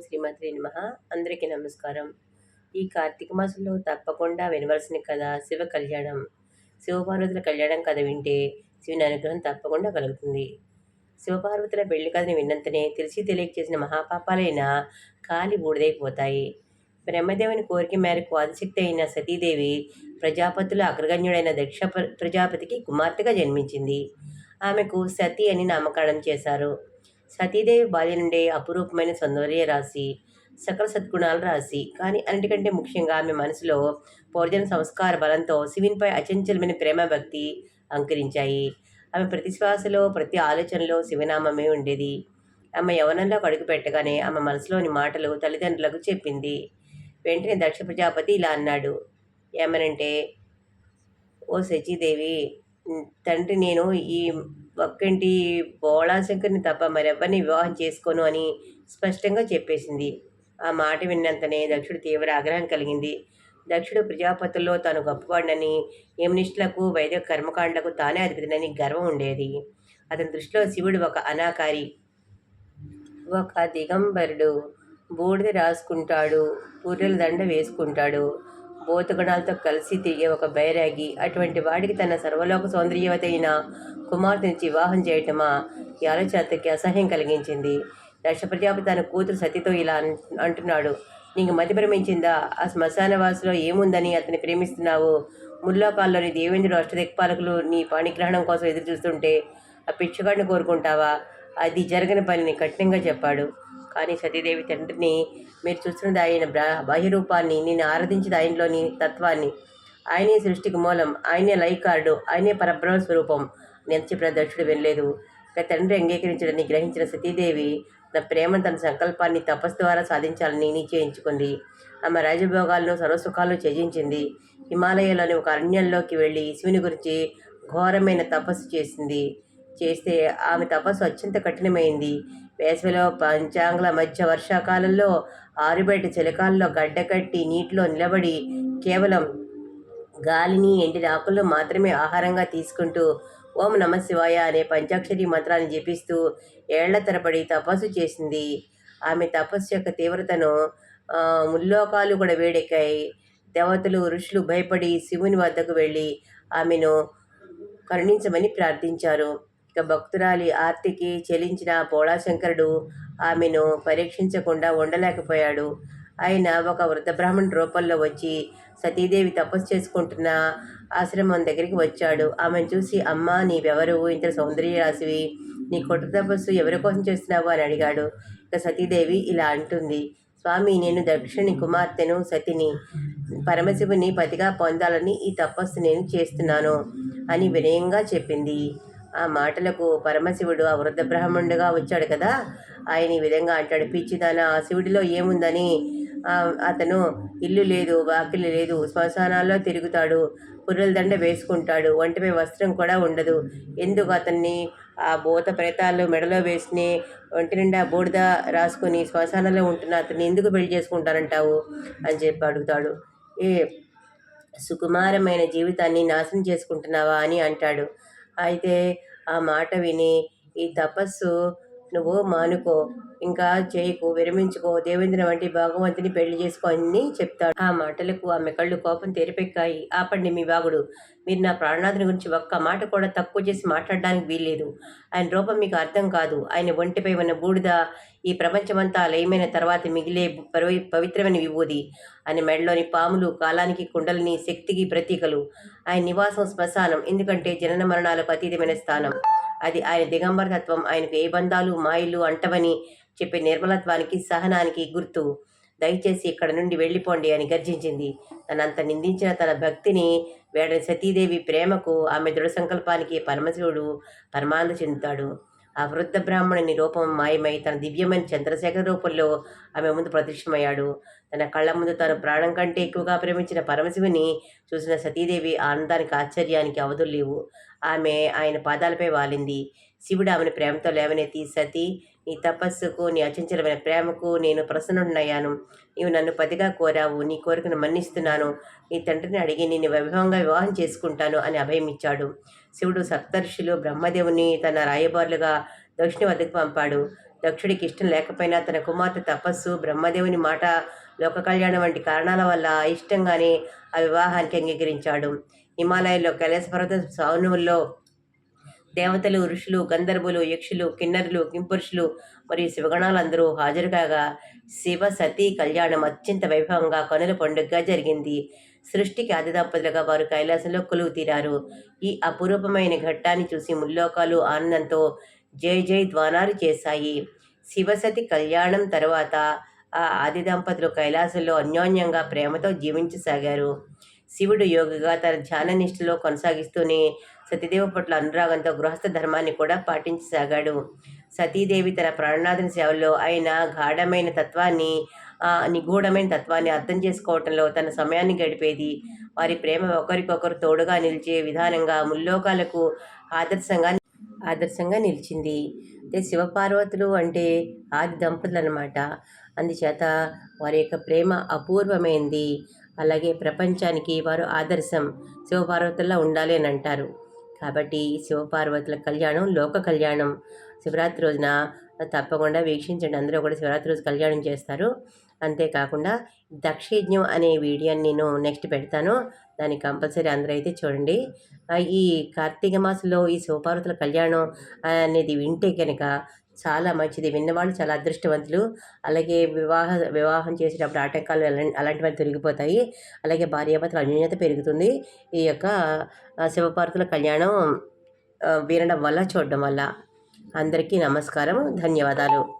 శ్రీమతి నమ. అందరికీ నమస్కారం. ఈ కార్తీక మాసంలో తప్పకుండా వినవలసిన కథ శివ కళ్యాణం. శివపార్వతుల కళ్యాణం కథ వింటే శివుని అనుగ్రహం తప్పకుండా కలుగుతుంది. శివపార్వతుల పెళ్ళి కథని విన్నంతనే తెలిసి తెలియక చేసిన మహాపాపాలైన కాలి బూడిదైపోతాయి. బ్రహ్మదేవుని కోరిక మేరకు ఆదిశక్తి అయిన సతీదేవి ప్రజాపతుల అగ్రగణ్యుడైన దక్ష ప్రజాపతికి కుమార్తెగా జన్మించింది. ఆమెకు సతీ అని నామకరణం చేశారు. సతీదేవి బాల్య నుండే అపురూపమైన సౌందర్య రాశి సకల సద్గుణాలు రాశి. కానీ అన్నిటికంటే ముఖ్యంగా ఆమె మనసులో పౌర్జన సంస్కార బలంతో శివునిపై అచంచలమైన ప్రేమ భక్తి అంకరించాయి. ఆమె ప్రతి శ్వాసలో ప్రతి ఆలోచనలో శివనామమే ఉండేది. ఆమె యవనంలో అడుగు పెట్టగానే ఆమె మనసులోని మాటలు తల్లిదండ్రులకు చెప్పింది. వెంటనే దక్ష ప్రజాపతి ఇలా అన్నాడు. ఏమనంటే ఓ శచీదేవి తండ్రి నేను ఈ ఒక్కంటి బోళాశంకర్ని తప్ప మరెవ్వరిని వివాహం చేసుకోను అని స్పష్టంగా చెప్పేసింది. ఆ మాట విన్నంతనే దక్షుడు తీవ్ర ఆగ్రహం కలిగింది. దక్షుడు ప్రజాపతుల్లో తాను గొప్పవాడినని యమనిష్ఠులకు వైద్య కర్మకాండలకు తానే అధిపతినని గర్వం ఉండేది. అతని దృష్టిలో శివుడు ఒక అనాకారి ఒక దిగంబరుడు బూడిద రాసుకుంటాడు పూర్రెల దండ వేసుకుంటాడు భూతగణాలతో కలిసి తిరిగే ఒక బైరాగి అటువంటి వాడికి తన సర్వలోక సౌందర్యవతి అయిన కుమార్తెనిచ్చి వివాహం చేయటమా ఈ ఆలోచనకి అసహ్యం కలిగించింది. దక్ష ప్రజాపతి తన కూతురు సతితో ఇలా అన్- అంటున్నాడు. నీకు మతి భ్రమించిందా? ఆ శ్మశానవాసులో ఏముందని అతన్ని ప్రేమిస్తున్నావు? ముల్లోకాల్లోని దేవేంద్రుడు అష్టదిక్పాలకులు నీ పాణిగ్రహణం కోసం ఎదురు చూస్తుంటే ఆ పిచ్చుగాడిని కోరుకుంటావా? అది జరగని పనిని కఠినంగా చెప్పాడు. కానీ సతీదేవి తండ్రిని మీరు చూస్తున్నది ఆయన బ్రా- నేను ఆరాధించిన ఆయనలోని తత్వాన్ని. ఆయనే సృష్టికి మూలం ఆయనే లైకార్డు ఆయనే పరబ్రహ్మ స్వరూపం. నేను చెప్పిన దక్షుడు వినలేదు ఇక తండ్రి అంగీకరించడని గ్రహించిన సతీదేవి తన ప్రేమను తన సంకల్పాన్ని తపస్సు ద్వారా సాధించాలని నిశ్చయించుకుంది. ఆమె రాజభోగాలను సర్వసుఖాలను త్యజించింది. హిమాలయాలోని ఒక అరణ్యంలోకి వెళ్ళి శివుని గురించి ఘోరమైన తపస్సు చేసింది. చేస్తే ఆమె తపస్సు అత్యంత కఠినమైంది. వేసవిలో పంచాంగుల మధ్య వర్షాకాలంలో ఆరుబయట చిలకాల్లో గడ్డకట్టి నీటిలో నిలబడి కేవలం గాలిని ఎండిన ఆకులను మాత్రమే ఆహారంగా తీసుకుంటూ ఓం నమ శివాయ అనే పంచాక్షరి మంత్రాన్ని జపిస్తూ ఏళ్ళ తరబడి తపస్సు చేసింది. ఆమె తపస్సు యొక్క తీవ్రతను ముల్లోకాలు కూడా వేడెక్కాయి. దేవతలు ఋషులు భయపడి శివుని వద్దకు వెళ్ళి ఆమెను కరుణించమని ప్రార్థించారు. ఇక భక్తురాలి ఆర్తికి చెలించిన పోళాశంకరుడు ఆమెను పరీక్షించకుండా ఉండలేకపోయాడు. ఆయన ఒక వృద్ధ బ్రాహ్మణ రూపంలో వచ్చి సతీదేవి తపస్సు చేసుకుంటున్న ఆశ్రమం దగ్గరికి వచ్చాడు. ఆమెను చూసి అమ్మా నీవెవరు? ఇంత సౌందర్య రాశివి. నీ కొట్టు తపస్సు ఎవరి కోసం చేస్తున్నావు? అని అడిగాడు. ఇక సతీదేవి ఇలా అంటుంది స్వామి నేను దక్షిణి కుమార్తెను సతిని పరమశివుని పతిగా పొందాలని ఈ తపస్సు నేను చేస్తున్నాను అని వినయంగా చెప్పింది. ఆ మాటలకు పరమశివుడు ఆ వృద్ధ బ్రాహ్మణుడిగా వచ్చాడు కదా. ఆయన ఈ విధంగా అంటాడు పిచ్చిదాన ఆ శివుడిలో ఏముందని? అతను ఇల్లు లేదు వాకిలి లేదు శ్మశానాల్లో తిరుగుతాడు పుర్రెల దండ వేసుకుంటాడు ఒంటిపై వస్త్రం కూడా ఉండదు. ఎందుకు అతన్ని ఆ భూత ప్రేతాలు మెడలో వేసుకుని ఒంటి నిండా బూడిద రాసుకుని శ్మశానంలో ఉంటున్న అతన్ని ఎందుకు పెళ్ళి చేసుకుంటారంటావు? అని చెప్పి అడుగుతాడు. ఏ సుకుమారమైన జీవితాన్ని నాశనం చేసుకుంటున్నావా? అని అంటాడు. అయితే ఆ మాట విని ఈ తపస్సు నువ్వు మానుకో. ఇంకా చేయకు విరమించుకో. దేవేంద్ర వంటి భగవంతుని పెళ్ళి చేసుకో అని చెప్తాడు. ఆ మాటలకు ఆమె కళ్ళు కోపం తెరిపెక్కాయి. ఆపండి మీ బాగుడు మీరు నా ప్రాణనాథుని గురించి ఒక్క మాట కూడా తక్కువ చేసి మాట్లాడడానికి వీల్లేదు. ఆయన రూపం మీకు అర్థం కాదు. ఆయన ఒంటిపై ఉన్న బూడిద ఈ ప్రపంచమంతా లయమైన తర్వాత మిగిలే పవి- పవిత్రమైన విభూది. ఆయన మెడలోని పాములు కాలానికి కుండలని శక్తికి ప్రతీకలు. ఆయన నివాసం శ్మశానం. ఎందుకంటే జనన మరణాలకు అతీతమైన స్థానం. అది ఆయన దిగంబర తత్వం. ఆయనకు ఏ బంధాలు మాయలు అంటవని చెప్పే నిర్మలత్వానికి సహనానికి గుర్తు. దయచేసి ఇక్కడ నుండి వెళ్ళిపోండి అని గర్జించింది. తనంత నిందించిన తన భక్తిని వేడని సతీదేవి ప్రేమకు ఆమె దృఢ సంకల్పానికి పరమశివుడు పరమానంద చెందుతాడు. ఆ వృద్ధ బ్రాహ్మణుని రూపం మాయమై తన దివ్యమైన చంద్రశేఖర రూపంలో ఆమె ముందు ప్రత్యక్షమయ్యాడు తన కళ్ళ ముందు తను ప్రాణం కంటే ఎక్కువగా ప్రేమించిన పరమశివుని చూసిన సతీదేవి ఆనందానికి ఆశ్చర్యానికి అవధులు లేవు. ఆమె ఆయన పాదాలపై వాలింది. శివుడు ఆమెను ప్రేమతో లేవనెత్తి సతీ నీ తపస్సుకు నీ అచంచలమైన ప్రేమకు నేను ప్రసన్నుడనయ్యాను. నీవు నన్ను పతిగా కోరావు. నీ కోరికను మన్నిస్తున్నాను. నీ తండ్రిని అడిగి నేను వైభవంగా వివాహం చేసుకుంటాను అని అభయమిచ్చాడు శివుడు సప్తర్షులు బ్రహ్మదేవుని తన రాయబారులుగా దక్షిణ వద్దకు పంపాడు. దక్షుడికి ఇష్టం లేకపోయినా తన కుమార్తె తపస్సు బ్రహ్మదేవుని మాట లోక కళ్యాణం వంటి కారణాల వల్ల ఇష్టంగానే ఆ వివాహానికి అంగీకరించాడు. హిమాలయాల్లో కైలాస పర్వత సానువుల్లో దేవతలు ఋషులు గంధర్వులు యక్షులు కిన్నరులు కింపురుషులు మరియు శివగణాలందరూ హాజరు కాగా శివ సతీ కళ్యాణం అత్యంత వైభవంగా కనుల పండుగగా జరిగింది. సృష్టికి ఆది దంపతులుగా వారు కైలాసంలో కొలువు తీరారు. ఈ అపురూపమైన ఘట్టాన్ని చూసి ముల్లోకాలు ఆనందంతో జై జై ద్వానాలు చేశాయి. శివసతి కళ్యాణం తర్వాత ఆ ఆది దంపతులు కైలాసంలో అన్యోన్యంగా ప్రేమతో జీవించసాగారు. శివుడు యోగిగా తన ధ్యాన నిష్ఠలో కొనసాగిస్తూనే సతీదేవి పట్ల అనురాగంతో గృహస్థ ధర్మాన్ని కూడా పాటించసాగాడు. సతీదేవి తన ప్రాణనాథుని సేవల్లో ఆయన గాఢమైన తత్వాన్ని ఆ నిగూఢమైన తత్వాన్ని అర్థం చేసుకోవటంలో తన సమయాన్ని గడిపేది. వారి ప్రేమ ఒకరికొకరు తోడుగా నిలిచే విధానంగా ముల్లోకాలకు ఆదర్శంగా ఆదర్శంగా నిలిచింది. అంటే శివపార్వతులు అంటే ఆది దంపతులు అనమాట అందుచేత వారి యొక్క ప్రేమ అపూర్వమైంది. అలాగే ప్రపంచానికి వారు ఆదర్శం. శివపార్వతుల్లో ఉండాలి అని అంటారు. కాబట్టి శివపార్వతుల కళ్యాణం లోక కళ్యాణం శివరాత్రి రోజున తప్పకుండా వీక్షించండి. అందరూ కూడా శివరాత్రి రోజు కళ్యాణం చేస్తారు. అంతేకాకుండా దక్షయజ్ఞం అనే వీడియోని నేను నెక్స్ట్ పెడతాను. దాన్ని కంపల్సరీ అందరూ అయితే చూడండి ఈ కార్తీక మాసంలో ఈ శివపార్వతుల కళ్యాణం అనేది వింటే కనుక చాలా మంచిది. విన్నవాళ్ళు చాలా అదృష్టవంతులు. అలాగే వివాహ వివాహం చేసేటప్పుడు ఆటంకాలు అలా- అలాంటివన్నీ తొలగిపోతాయి. అలాగే భార్యాభర్తల అన్యోన్యత పెరుగుతుంది. ఈ యొక్క శివపార్వతుల కళ్యాణం వినడం వల్ల చూడడం వల్ల అందరికీ నమస్కారం ధన్యవాదాలు.